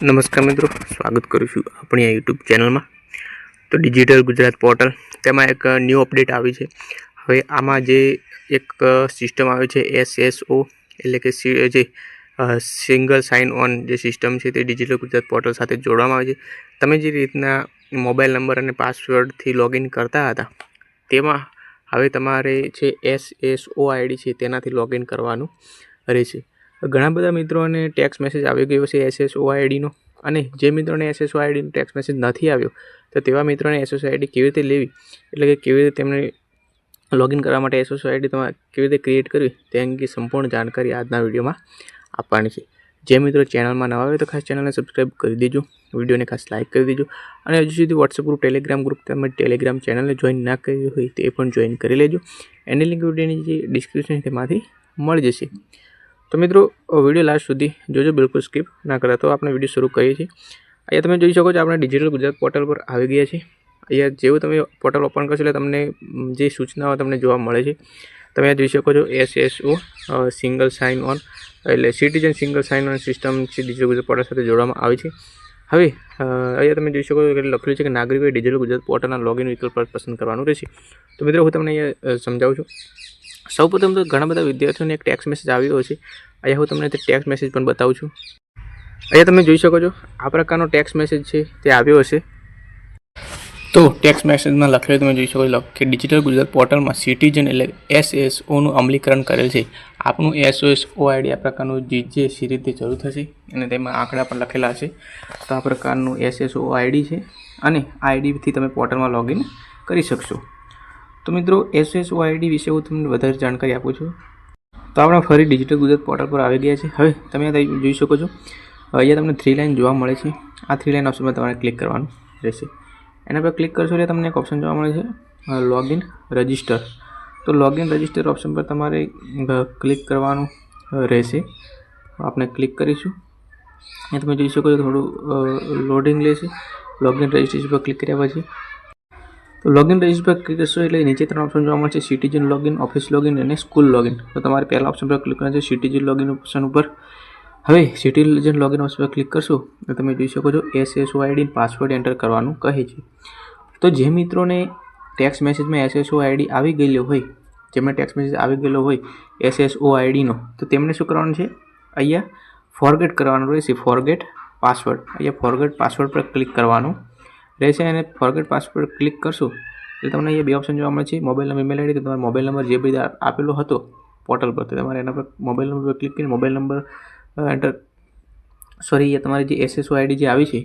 નમસ્કાર મિત્રો, સ્વાગત કરું છું આપણી આ યુટ્યુબ ચેનલમાં તો ડિજિટલ ગુજરાત પોર્ટલ તેમાં એક ન્યૂ અપડેટ આવી છે. હવે આમાં જે એક સિસ્ટમ આવે છે એસએસઓ એટલે કે સી, જે સિંગલ સાઇન ઓન જે સિસ્ટમ છે તે ડિજિટલ ગુજરાત પોર્ટલ સાથે જોડવામાં આવે છે. તમે જે રીતના મોબાઈલ નંબર અને પાસવર્ડથી લોગિન કરતા હતા, તેમાં હવે તમારે છે એસએસઓ આઈડી છે તેનાથી લોગિન કરવાનું રહેશે. ઘણા બધા મિત્રોને ટેક્સ મેસેજ આવી ગયો છે એસએસઓ આઈડીનો અને જે મિત્રોને એસએસઓ આઈડીનો ટેક્સ મેસેજ નથી આવ્યો, તો તેવા મિત્રોને એસએસઓ આઈડી કેવી રીતે લેવી? એટલે કે કેવી રીતે તેમને લોગિન કરવા માટે એસએસઓ આઈડી તમારે કેવી રીતે ક્રિએટ કરવી? તે અંગે સંપૂર્ણ જાણકારી આજના વિડીયોમાં આપવાની છે. જે મિત્રો ચેનલમાં નવા આવે તો ખાસ ચેનલને સબસ્ક્રાઈબ કરી દેજો, વિડીયોને ખાસ લાઇક કરી દેજો, અને હજુ સુધી વોટ્સઅપ ગ્રુપ ટેલિગ્રામ ગ્રુપ તેમજ ટેલિગ્રામ ચેનલને જોઈન ના કરી હોય તે પણ જોઈન કરી લેજો. એની લિંક વિડીયોની જે ડિસ્ક્રિપ્શન તેમાંથી મળી જશે. તો મિત્રો વીડિયો લાસ્ટ સુધી જોજો, બિલકુલ સ્કીપ ના કરતા તો આપણે વીડિયો શરૂ કરીએ છીએ. અહીંયા તમે જોઈ શકો છો, આપણે ડિજિટલ ગુજરાત પોર્ટલ પર આવી ગયા છે અહીંયા જેવું તમે પોર્ટલ ઓપન કરશો એટલે તમને જે સૂચનાઓ તમને જોવા મળે છે, તમે આ જોઈ શકો છો S S O single sign on એટલે citizen single sign on system છે ડિજિટલ ગુજરાત પોર્ટલ સાથે જોડવામાં આવી છે. હવે અહીંયા તમે જોઈ શકો કે લખેલું છે કે નાગરિકોએ ડિજિટલ ગુજરાત પોર્ટલના લોગિન વિકલ્પ પર પસંદ કરવાનું રહેશે. તો મિત્રો, હું તમને અહીંયા સમજાવું છું. સૌપ્રથમ તો ઘણા બધા વિદ્યાર્થીઓને એક ટેક્સ મેસેજ આવ્યો છે. અહીંયા હું તમને તે ટેક્સ મેસેજ પણ બતાવું છું. અહીંયા તમે જોઈ શકો છો, આ પ્રકારનો ટેક્સ મેસેજ છે, તે આવ્યો હશે. તો ટેક્સ મેસેજમાં લખેલું તમે જોઈ શકો છો કે ડિજિટલ ગુજરાત પોર્ટલમાં સિટીઝન એટલે એસએસઓનું અમલીકરણ કરેલ છે. આપણું એસઓએસઓ આઈડી આ પ્રકારનું જે જે સી રીતે શરૂ થશે અને તેમાં આંકડા પણ લખેલા છે તો આ પ્રકારનું એસએસઓ આઈડી છે અને આઈડીથી તમે પોર્ટલમાં લોગિન કરી શકશો. તો મિત્રો એસએસ આઈડી વિશે હું તમને વધારે જાણકારી આપું છું. તો આપણે ફરી ડિજિટલ ગુજરાત પોર્ટલ પર આવી ગયા છે હવે તમે જોઈ શકો છો. અહીંયા તમને થ્રી લાઇન જોવા મળે છે. આ થ્રી લાઇન ઓપ્શન પર તમારે ક્લિક કરવાનું રહેશે. એના પર ક્લિક કરશો એટલે તમને એક ઓપ્શન જોવા મળે છે. લોગિન રજિસ્ટર તો લોગિન રજિસ્ટર ઓપ્શન પર તમારે ક્લિક કરવાનું રહેશે. આપણે ક્લિક કરીશું. અહીંયા તમે જોઈ શકો છો થોડું લોડિંગ લેશે. લોગિન રજિસ્ટ્રેશન પર ક્લિક કર્યા પછી તો લોગિન રજિસ્ટર પર ક્લિક કરશો એટલે નીચે ત્રણ ઓપ્શન જોવા મળશે સિટીઝન લોગિન ઓફિસ લોગિન અને સ્કૂલ લોગિન તો તમારે પહેલા ઓપ્શન પર ક્લિક કરવાનું છે સિટીઝન લોગિન ઓપ્શન ઉપર. હવે સિટીઝન લોગિન ઓપ્શન પર ક્લિક કરશો, તો તમે જોઈ શકો છો એસએસઓ આઈડી પાસવર્ડ એન્ટર કરવાનું કહે છે. તો જે મિત્રોને ટેક્સ મેસેજમાં એસએસઓ આઈડી આવી ગયેલો હોય જેમને ટેક્સ મેસેજ આવી ગયેલો હોય એસએસઓ આઈડીનો તો તેમને શું કરવાનું છે? અહીંયા ફોરગેટ કરવાનું રહેશે ફોરગેટ પાસવર્ડ અહીંયા ફોરગેટ પાસવર્ડ પર ક્લિક કરવાનું રહેશે અને ફોરગેટ પાસવર્ડ ક્લિક કરશો એટલે તમને અહીંયા બે ઓપ્શન જોવા મળે છે. મોબાઈલ નંબર ઈમેલ આઈડી તમારો મોબાઈલ નંબર જે બી આપેલો હતો પોર્ટલ પર તો તમારે એના પર મોબાઈલ નંબર પર ક્લિક કરીને મોબાઈલ નંબર એન્ટર સોરી એ તમારી જે એસએસઓ આઈડી જે આવી છે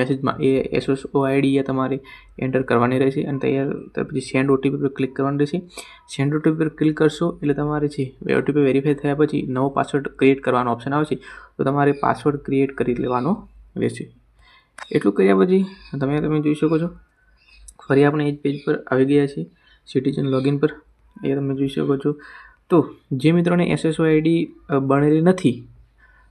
મેસેજમાં એ એસએસઓ આઈડી એ તમારે એન્ટર કરવાની રહેશે અને તૈયાર, ત્યાર પછી સેન્ડ ઓટીપી પર ક્લિક કરવાની રહેશે. સેન્ડ ઓટીપી પર ક્લિક કરશો એટલે તમારે છે ઓટીપી વેરીફાઈ થયા પછી નવો પાસવર્ડ ક્રિએટ કરવાનો ઓપ્શન આવશે તો તમારે પાસવર્ડ ક્રિએટ કરી લેવાનો રહેશે. એટલું કર્યા પછી તમે તમે જોઈ શકો છો. ફરી આપણે એ જ પેજ પર આવી ગયા છીએ સિટીઝન લોગિન પર. એ તમે જોઈ શકો છો. તો જે મિત્રોને એસએસઓ આઈડી બનેલી નથી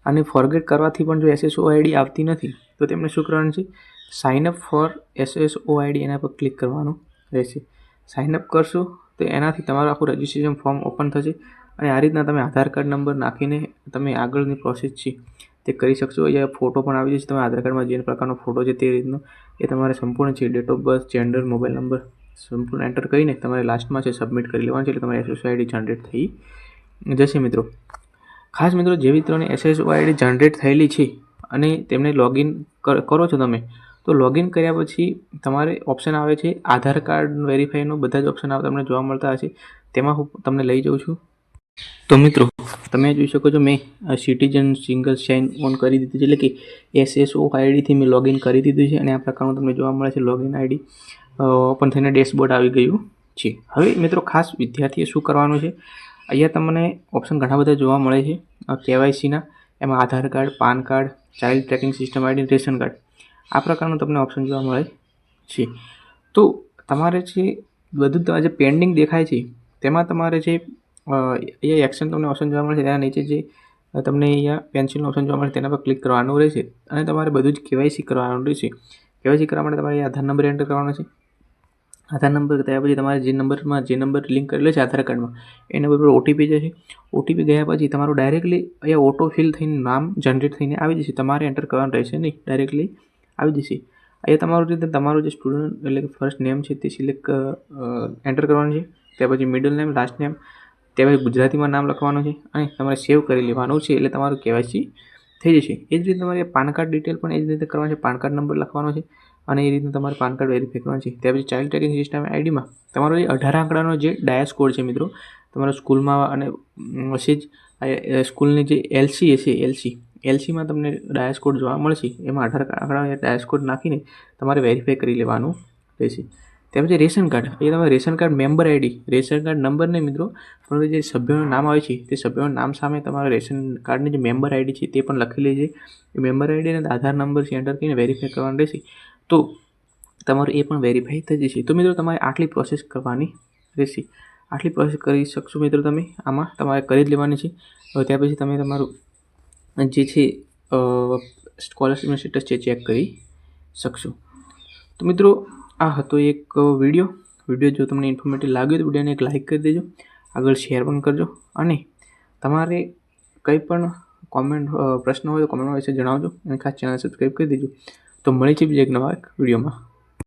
અને ફોરગેટ કરવાથી પણ જો એસએસઓ આઈડી આવતી નથી, તો તેમને શું કરવાનું છે? Sign up for SSO ID એના પર ક્લિક કરવાનું રહેશે. સાઇન અપ કરશો તો એનાથી તમારું આખું રજિસ્ટ્રેશન ફોર્મ ઓપન થશે અને આ રીતના તમે આધાર કાર્ડ નંબર નાખીને તમે આગળની પ્રોસેસ છે. તે કરી શકશો. અહીંયા ફોટો પણ આવી જશે. તમે આધાર કાર્ડમાં જે પ્રકારનો ફોટો છે તે રીતનો. એ તમારે સંપૂર્ણ છે. Date of birth gender mobile number સંપૂર્ણ એન્ટર કરીને તમારે લાસ્ટમાં છે સબમિટ કરી લેવાનું છે. એટલે તમારી એસએસઓ આઈડી જનરેટ થઈ. જશે મિત્રો. ખાસ મિત્રો, જે મિત્રોને એસએસઓ આઈડી જનરેટ થયેલી છે અને તેમને લોગિન કરો છો તમે, તો લોગિન કર્યા પછી તમારે ઓપ્શન આવે છે. આધાર કાર્ડ વેરીફાઈનો બધા જ ઓપ્શન તમને જોવા મળતા હશે. તેમાં હું તમને લઈ જાઉં છું. તો મિત્રો, તમે જોઈ શકો છો મેં સિટીઝન સિંગલ સાઇન ઓન કરી દીધું છે. એટલે કે એસએસઓ આઈડીથી મેં લોગિન કરી દીધું છે અને આ પ્રકારનું તમને જોવા મળે છે લોગિન આઈડી ઓપન થઈને ડેશબોર્ડ આવી ગયું છે. હવે મિત્રો, ખાસ વિદ્યાર્થીએ શું કરવાનું છે? અહીંયા તમને ઓપ્શન ઘણા બધા જોવા મળે છે. કેવાયસીના એમાં Aadhaar card, PAN card child tracking system ID ration card. આ પ્રકારનું તમને ઓપ્શન જોવા મળે છે. તો તમારે છે બધું જે પેન્ડિંગ દેખાય છે, તેમાં તમારે જે અહીંયા એક્શન તમને ઓપ્શન જોવા મળે છે તેના નીચે જે તમને અહીંયા પેન્સિલનો ઓપ્શન જોવા મળે, તેના પર ક્લિક કરવાનું રહેશે. અને તમારે બધું જ કેવાયસી કરવાનું રહેશે. કેવાયસી કરવા માટે તમારે આધાર નંબર એન્ટર કરવાનો છે. આધાર નંબર થયા પછી તમારે જે નંબરમાં જે નંબર લિંક કરેલો છે આધાર કાર્ડમાં એ નંબર પર ઓટીપી જશે. ઓટીપી ગયા પછી તમારું ડાયરેક્ટલી અહીંયા ઓટો ફિલ થઈને નામ જનરેટ થઈને આવી જશે. તમારે એન્ટર કરવાનું રહેશે નહીં. ડાયરેક્ટલી આવી જશે. અહીંયા તમારું રીતે તમારું જે સ્ટુડન્ટ એટલે કે ફર્સ્ટ નેમ છે તે સિલેક્ટ એન્ટર કરવાનું છે. ત્યાર પછી મિડલ નેમ લાસ્ટ નેમ ત્યાર પછી ગુજરાતીમાં નામ લખવાનું છે અને તમારે સેવ કરી લેવાનું છે એટલે તમારું કેવાયસી થઈ જશે. એ જ રીતે તમારે પાન કાર્ડ ડિટેલ પણ એ જ રીતે કરવાનું છે. પાન કાર્ડ નંબર લખવાનો છે અને એ રીતે તમારે પાન કાર્ડ વેરીફાઈ કરવાનું છે. ત્યાર પછી ચાઇલ્ડ ટ્રેકિંગ સિસ્ટમ આઈડીમાં તમારો જે અઢાર આંકડાનો જે ડાયસ કોડ છે મિત્રો, તમારા સ્કૂલમાં અને હશે જ સ્કૂલની જે એલસી હશે એલસી એલસીમાં તમને ડાયસ કોડ જોવા મળશે. એમાં અઢાર આંકડા ડાયસ કોડ નાખીને તમારે વેરીફાઈ કરી લેવાનું રહેશે. ત્યાર પછી રેશન કાર્ડ, એ તમારે ration card member ID, ration card number નહીં મિત્રો, પરંતુ જે સભ્યોનું નામ આવે છે, તે સભ્યોના નામ સામે તમારા રેશન કાર્ડની જે મેમ્બર આઈડી છે, તે પણ લખેલી છે એ મેમ્બર આઈડી અને આધાર નંબર છે એન્ટર કરીને વેરીફાઈ કરવાનું રહેશે. તો તમારું એ પણ વેરીફાઈ થઈ જશે. તો મિત્રો, તમારે આટલી પ્રોસેસ કરવાની રહેશે. આટલી પ્રોસેસ કરી શકશો મિત્રો તમે? આમાં તમારે કરી જ લેવાની છે. હવે ત્યાર પછી તમે તમારું જે છે સ્કોલરશીપનું સ્ટેટસ છે ચેક કરી શકશો. તો મિત્રો આ હતો એક વીડિયો વીડિયો જો તમને ઇન્ફોર્મેટિવ લાગ્યો તો વિડીયોને એક લાઇક કરી દેજો. આગળ શેર પણ કરજો. અને તમારે કંઈ પણ કોમેન્ટ પ્રશ્ન હોય તો કોમેન્ટમાં વિશે જણાવજો અને ખાસ ચેનલ સબસ્ક્રાઈબ કરી દેજો. તો મળી છે બીજા એક નવા એક વિડીયોમાં